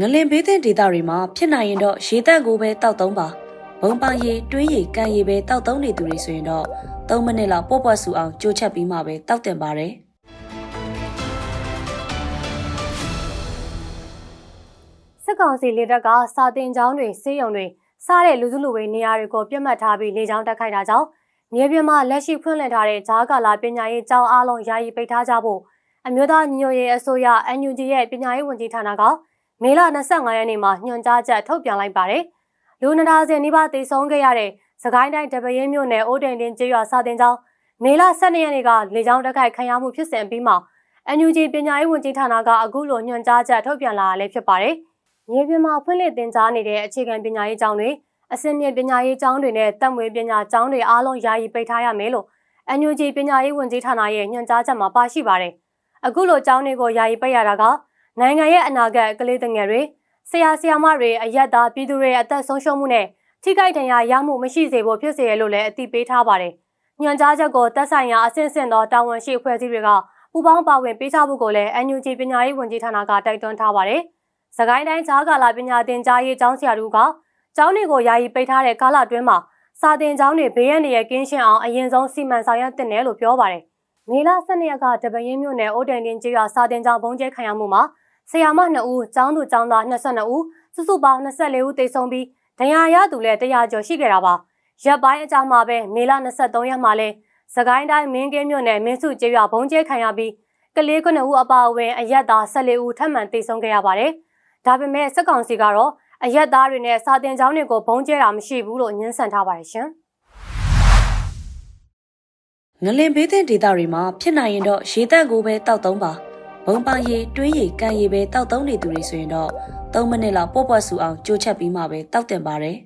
ငလင်ဘေးသင့်ဒေသတွေမှာဖြစ်နိုင်ရင်တော့ရေတက်ကိုပဲတောက်သုံးပါဘုံပန်းရေတွင်းရေကန်ရေပဲတောက်သုံးနေသူတွေဆိုရင်တော့3မိနစ်လောက်ပေါ့ပွက်ဆူအောင်ကြိုးချက်ပြီးမှပဲတောက်တင်ပါတယ်စစ်ကောင်စီလေတပ်ကစာတင်ကျောင်းတွေစေးရုံတွေစားတဲ့လူစုလူဝေးနေရာတွေကိုပြတ်မှတ်ထားပြီးလေကြောင်းတက်ခိုက်တာကြောင့်မြေပြင်မှာလက်ရှိဖွင့်လှစ်ထားတဲ့ဂျားကာလာပညာရေးကျောင်းအားလုံးယာယီပိတ်ထားကြဖို့အမျိုးသားညီညွတ်ရေးအစိုးရ NUG ရဲ့ပညာရေးဝန်ကြီးဌာနက မေလ25ရက်နေ့မှာညွှန်ကြားချက်ထုတ်ပြန်လိုက်ပါတယ်။လူနဒါစင်နီးပါးတည်ဆုံးခဲ့ရတဲ့စကိုင်းတိုင်းတပရင်းမြို့နယ်အိုးတိန်တင်ကျေးရွာစာတင်ကျောင်းမေလ12ရက်နေ့ကလေကြောင်းတက်ခိုက်ခံရမှုဖြစ်စဉ်အပြီးမှာ NUG ပညာရေးဝန်ကြီးဌာနကအခုလိုညွှန်ကြားချက်ထုတ်ပြန်လာတာလည်းဖြစ်ပါတယ်။မြေပြင်မှာဖွင့်လှစ်သင်ကြားနေတဲ့အခြေခံပညာရေးကျောင်းတွေအစင်မြင့်ပညာရေးကျောင်းတွေနဲ့တက်မွေပညာကျောင်းတွေအားလုံးယာယီပိတ်ထားရမယ်လို့ NUG ပညာရေးဝန်ကြီးဌာနရဲ့ညွှန်ကြားချက်မှာပါရှိပါတယ်။အခုလိုကျောင်းတွေကိုယာယီပိတ်ရတာက နိုင်ငံရဲ့အနာဂတ်ကလေးငယ်တွေဆရာဆရာမတွေအယက်သားပြည်သူတွေအသက်ဆုံးရှုံးမှုနဲ့ထိခိုက်ဒဏ်ရာရမှုမရှိစေဖို့ဖြစ်စေရလို့လည်းအသိပေးထားပါတယ်။ညွှန်ကြားချက်ကိုသက်ဆိုင်ရာအဆင့်ဆင့်သောတာဝန်ရှိအဖွဲ့အစည်းတွေကပူးပေါင်းပါဝင်ပေးချဖို့ကိုလည်း NUG ပညာရေးဝန်ကြီးဌာနကတိုက်တွန်းထားပါတယ်။စကိုင်းတိုင်းဂျားကာလာပညာသင်ကြားရေးကျောင်းဆရာတို့ကကျောင်းတွေကိုယာယီပိတ်ထားတဲ့ကာလအတွင်းမှာစာသင်ကျောင်းတွေဘေးရန်တွေကင်းရှင်းအောင်အရင်ဆုံးစီမံဆောင်ရွက်တင်တယ်လို့ပြောပါတယ်။မေလ12ရက်ကတပင်းမြို့နယ်အိုတန်တင်ကျေးရွာစာသင်ကျောင်းဘုံကျဲခံရမှုမှာ ဆရာမ2ဦး၊ကျောင်းသူကျောင်းသား22ဦးစုစုပေါင်း24ဦးသေဆုံးပြီးဒဏ်ရာရသူလည်း100ကျော်ရှိခဲ့တာပါ။ရက်ပိုင်းအကြာမှာပဲမေလ23ရက်မှာလဲစကိုင်းတိုင်းမင်းကင်းမြို့နယ်မင်းစုကျေးရွာဘုံကျဲခံရပြီးကလေး9ဦးအပါအဝင်အရက်သား14ဦးထပ်မံသေဆုံးခဲ့ရပါတယ်။ဒါပေမဲ့စက်ကောင်စီကတော့အရက်သားတွေနဲ့စာတင်ကျောင်းတွေကိုဘုံကျဲတာမရှိဘူးလို့ညှင်းဆန်ထားပါတယ်ရှင်။ငလင်ဘေးသင့်ဒေသတွေမှာဖြစ်နိုင်ရင်တော့ရေတက်ကိုပဲတောက်သုံးပါ ဘုံပန်းရေတွင်းရေကန်ရေပဲတောက်သုံးနေသူတွေဆိုရင်တော့3မိနစ်လောက်ပေါ့ပွက်ဆူအောင်ကြိုးချက်ပြီးမှပဲတောက်တင်ပါတယ်